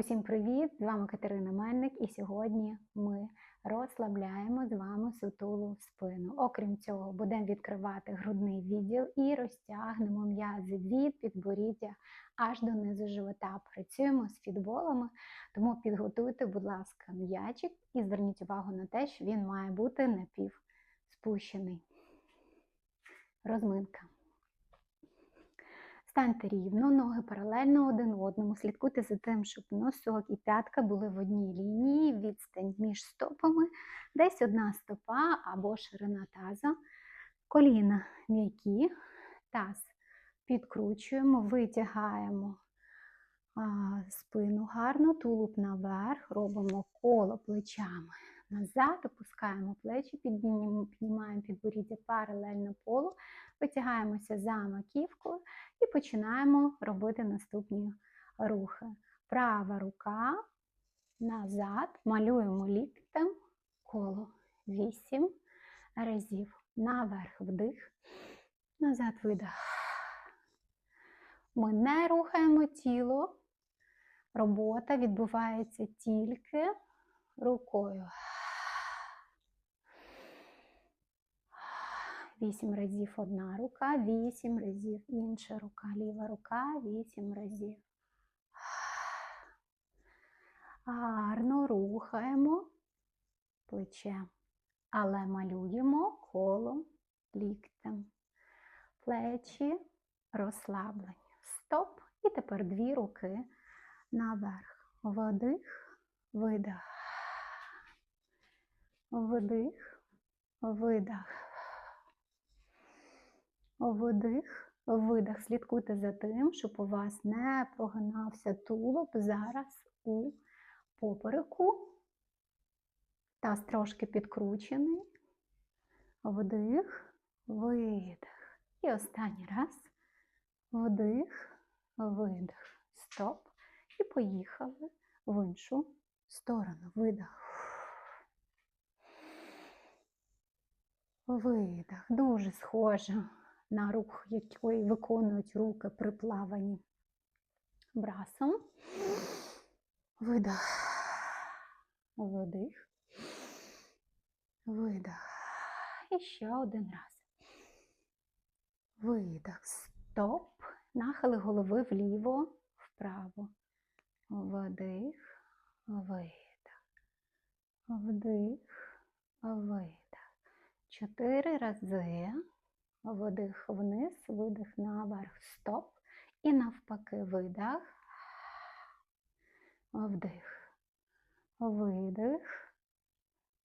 Усім привіт! З вами Катерина Мельник, і сьогодні ми розслабляємо з вами сутулу спину. Окрім цього, будемо відкривати грудний відділ і розтягнемо м'язи від підборіддя аж до низу живота. Працюємо з фітболами, тому підготуйте, будь ласка, м'ячик і зверніть увагу на те, що він має бути напівспущений. Розминка. Станьте рівно, ноги паралельно один одному. Слідкуйте за тим, щоб носок і п'ятка були в одній лінії, відстань між стопами, десь одна стопа або ширина таза. Коліна м'які, таз підкручуємо, витягаємо спину гарно, тулуб наверх, робимо коло плечами назад, опускаємо плечі, піднімаємо, підборіддя паралельно полу, витягаємося за маківкою і починаємо робити наступні рухи. Права рука назад, малюємо ліктем коло 8 разів. Наверх вдих, назад видих. Ми не рухаємо тіло. Робота відбувається тільки рукою. Вісім разів одна рука, вісім разів інша рука, ліва рука, вісім разів. Гарно рухаємо плече, але малюємо коло ліктем. Плечі розслаблені. Стоп. І тепер дві руки наверх. Вдих, видих. Вдих, видих. Вдих, видих. Слідкуйте за тим, щоб у вас не прогинався тулуб зараз у попереку. Таз трошки підкручений. Вдих, видих. І останній раз. Вдих, видих. Стоп. І поїхали в іншу сторону. Видих. Видих. Дуже схоже на рух, який виконують руки при плаванні брасом. Видих. Видих. Видих. І ще один раз. Видих. Стоп. Нахили голови вліво, вправо. Вдих, видих. Вдих, видих. Чотири рази. Вдих вниз, видих наверх, стоп. І навпаки видих. Вдих. Видих.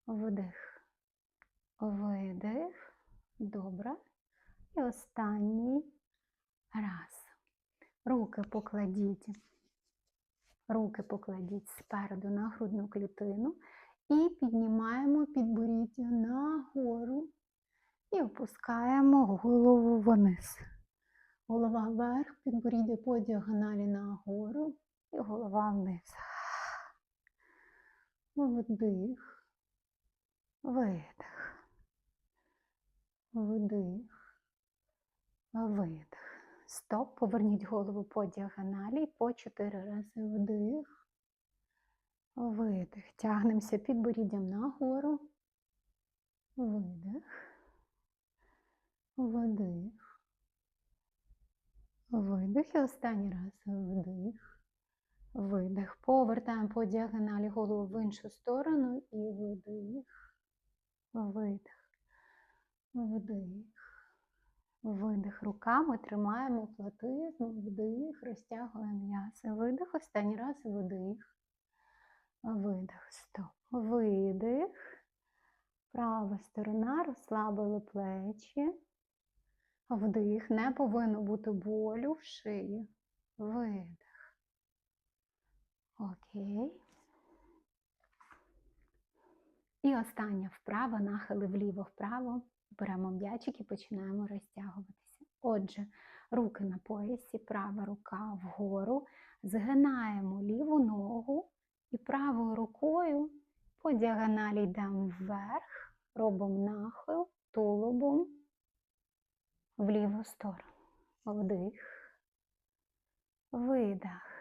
Вдих. Видих. Добре. І останній раз. Руки покладіть. Руки покладіть спереду на грудну клітину і піднімаємо підборіддя нагору і опускаємо голову вниз. Голова вверх, підборіддя по діагоналі нагору і голова вниз. Вдих, видих, вдих, видих. Стоп, поверніть голову по діагоналі по чотири рази вдих, видих. Тягнемося підборіддям нагору, видих. Вдих. Видих і останній раз вдих. Видих. Повертаємо по діагоналі голову в іншу сторону і вдих. Видих. Вдих. Видих. Руками тримаємо платизм, вдих, розтягуємо м'ясо. Видих. Останній раз вдих. Видих. Стоп. Видих. Права сторона, розслабили плечі. Вдих, не повинно бути болю в шиї. Видих. Окей. І остання вправа, нахили вліво-вправо. Беремо м'ячик і починаємо розтягуватися. Отже, руки на поясі, права рука вгору. Згинаємо ліву ногу і правою рукою по діагоналі йдемо вверх, робимо нахил тулубом в ліву сторону. Вдих, видих.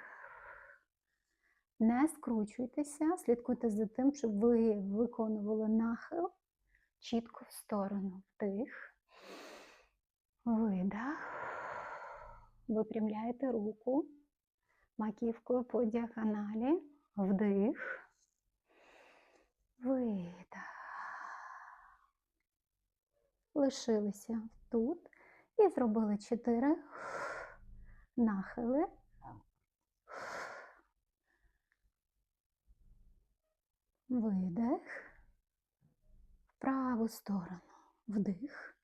Не скручуйтеся, слідкуйте за тим, щоб ви виконували нахил чітко в сторону. Вдих, видих. Випрямляєте руку маківкою по діагоналі. Вдих, видих. Лишилися тут і зробили чотири нахили. Видих. В праву сторону. Вдих.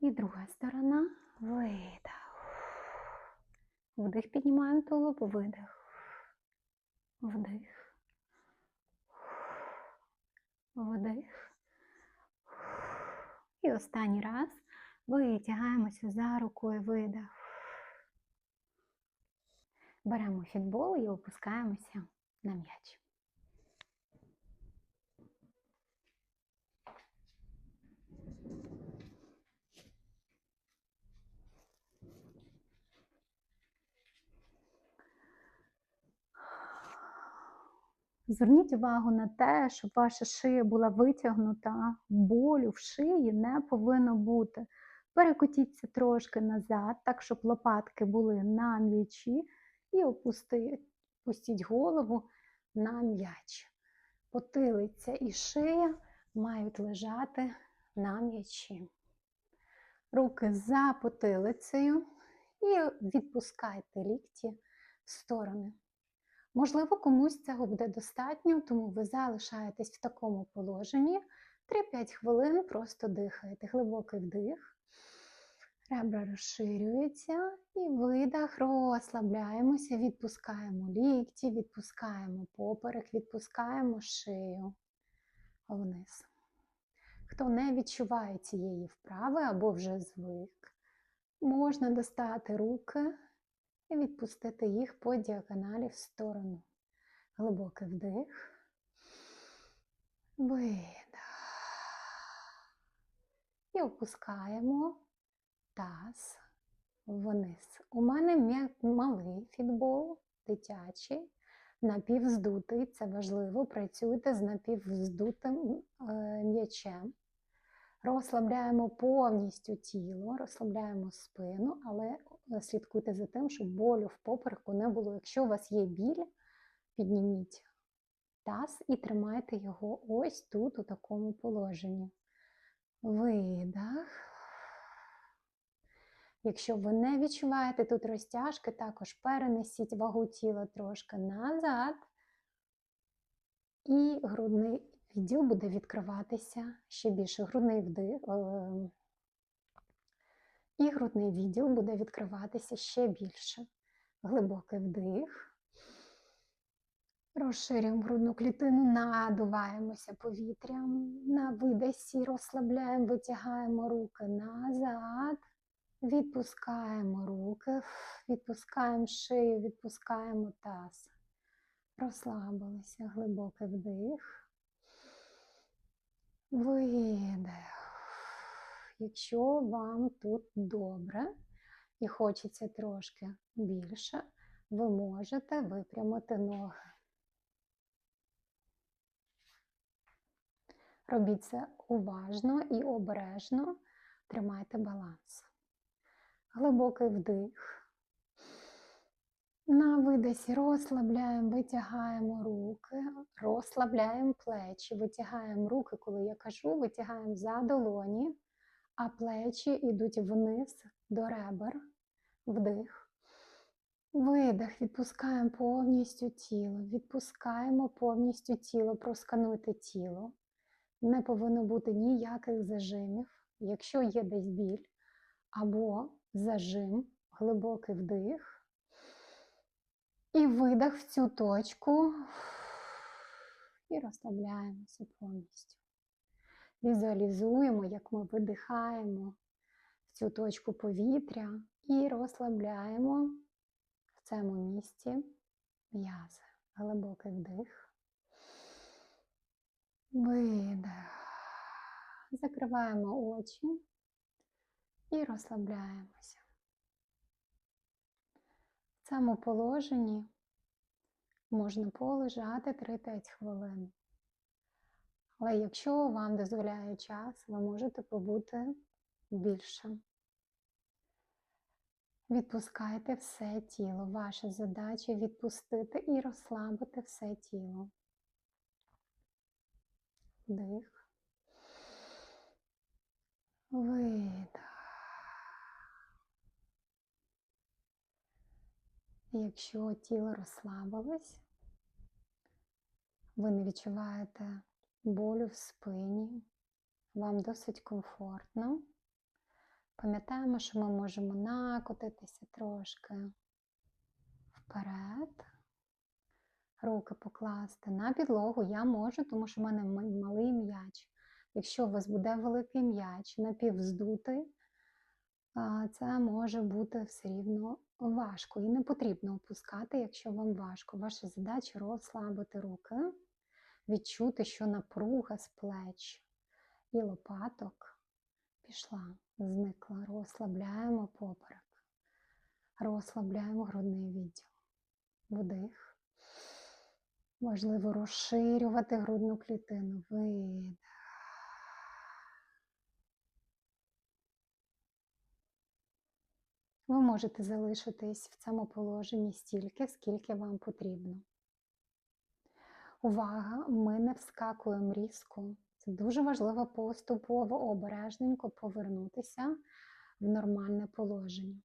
І друга сторона. Видих. Вдих, піднімаємо тулуб, видих. Вдих. Вдих. І останній раз витягаємося за рукою, видих. Беремо фітбол і опускаємося на м'яч. Зверніть увагу на те, щоб ваша шия була витягнута, болю в шиї не повинно бути. Перекотіться трошки назад, так, щоб лопатки були на м'ячі, і опустіть голову на м'яч. Потилиця і шия мають лежати на м'ячі. Руки за потилицею і відпускайте лікті в сторони. Можливо, комусь цього буде достатньо, тому ви залишаєтесь в такому положенні 3-5 хвилин, просто дихаєте. Глибокий вдих, ребра розширюються і видих, розслабляємося, відпускаємо лікті, відпускаємо поперек, відпускаємо шию вниз. Хто не відчуває цієї вправи або вже звик, можна достати руки і відпустити їх по діагоналі в сторону. Глибокий вдих, видих. І опускаємо таз вниз. У мене малий фітбол, дитячий, напівздутий. Це важливо. Працюйте з напівздутим е, м'ячем. Розслабляємо повністю тіло, розслабляємо спину, але слідкуйте за тим, щоб болю в попереку не було. Якщо у вас є біль, підніміть таз і тримайте його ось тут, у такому положенні. Видах. Якщо ви не відчуваєте тут розтяжки, також перенесіть вагу тіла трошки назад. І грудний відділ буде відкриватися ще більше. Грудний вдих. Е, і грудний відділ буде відкриватися ще більше. Глибокий вдих. Розширюємо грудну клітину, надуваємося повітрям. На видосі розслабляємо, витягаємо руки назад, відпускаємо руки, відпускаємо шию, відпускаємо таз. Розслабилися, глибокий вдих. Видих. Якщо вам тут добре і хочеться трошки більше, ви можете випрямити ноги. Робіть це уважно і обережно, тримайте баланс. Глибокий вдих. На видосі розслабляємо, витягаємо руки, розслабляємо плечі, витягаємо руки, коли я кажу, витягаємо за долоні, а плечі йдуть вниз до ребер, вдих. Видих, відпускаємо повністю тіло, відпускаємо повністю тіло, проскануйте тіло. Не повинно бути ніяких зажимів. Якщо є десь біль або зажим, глибокий вдих. І видих в цю точку. І розслабляємося повністю. Візуалізуємо, як ми видихаємо в цю точку повітря і розслабляємо в цьому місці м'язи. Глибокий вдих. Видих. Закриваємо очі і розслабляємося. В цьому положенні можна полежати 3-5 хвилин. Але якщо вам дозволяє час, ви можете побути більше. Відпускайте все тіло. Ваша задача відпустити і розслабити все тіло. Вдих. Видих. Якщо тіло розслабилось, ви не відчуваєте болю в спині, вам досить комфортно. Пам'ятаємо, що ми можемо накотитися трошки вперед, руки покласти на підлогу. Я можу, тому що в мене малий м'яч. Якщо у вас буде великий м'яч, напівздутий, це може бути все рівно важко і не потрібно опускати, якщо вам важко. Ваша задача розслабити руки, відчути, що напруга з плеч і лопаток пішла, зникла. Розслабляємо поперек, розслабляємо грудний відділ. Вдих. Важливо розширювати грудну клітину. Видих. Ви можете залишитись в цьому положенні стільки, скільки вам потрібно. Увага! Ми не вскакуємо різко. Це дуже важливо поступово, обережненько повернутися в нормальне положення.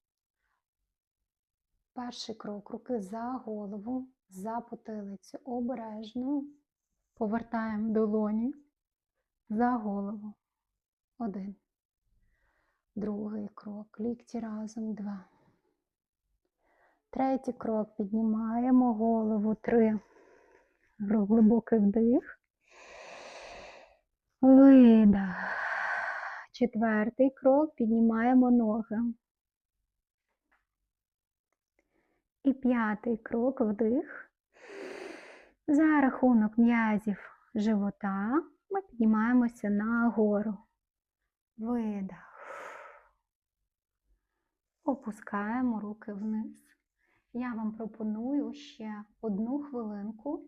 Перший крок руки за голову, за потилицю. Обережно повертаємо долоні за голову. Один. Другий крок. Лікті разом. Два. Третій крок. Піднімаємо голову. Три. Глибокий вдих. Видих. Четвертий крок. Піднімаємо ноги. І п'ятий крок вдих. За рахунок м'язів живота ми піднімаємося нагору. Видих. Опускаємо руки вниз. Я вам пропоную ще одну хвилинку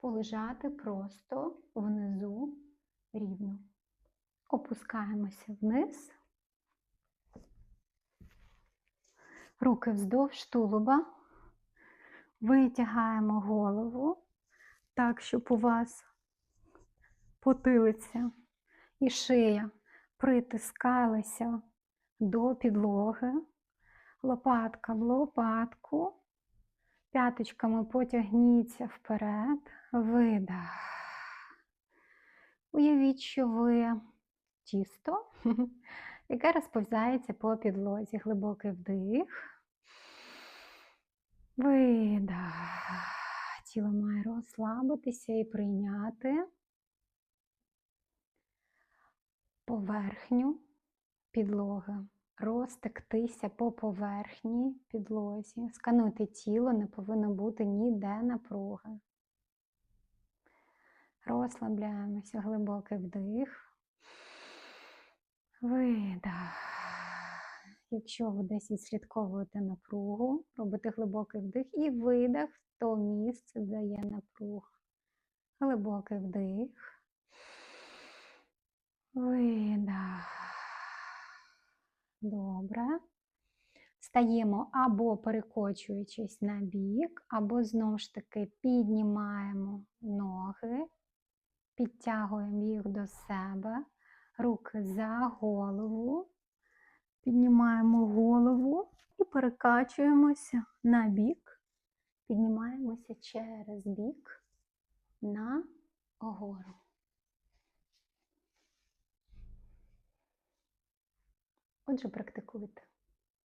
полежати просто внизу рівно. Опускаємося вниз. Руки вздовж тулуба. Витягаємо голову так, щоб у вас потилиця і шия притискалися до підлоги, лопатка в лопатку, п'яточками потягніться вперед, видих. Уявіть, що ви тісто, яке розповзається по підлозі. Глибокий вдих. Видих. Тіло має розслабитися і прийняти поверхню підлоги, розтектися по поверхні підлозі. Скануйте тіло, не повинно бути ніде напруги. Розслабляємося, глибокий вдих. Видих. Якщо ви десь відслідковуєте напругу, робите глибокий вдих і видих в то місце, де є напруга. Глибокий вдих. Видих. Добре. Стаємо або перекочуючись на бік, або знову ж таки піднімаємо ноги, підтягуємо їх до себе, руки за голову. Піднімаємо голову і перекачуємося на бік. Піднімаємося через бік на гору. Отже, практикуйте.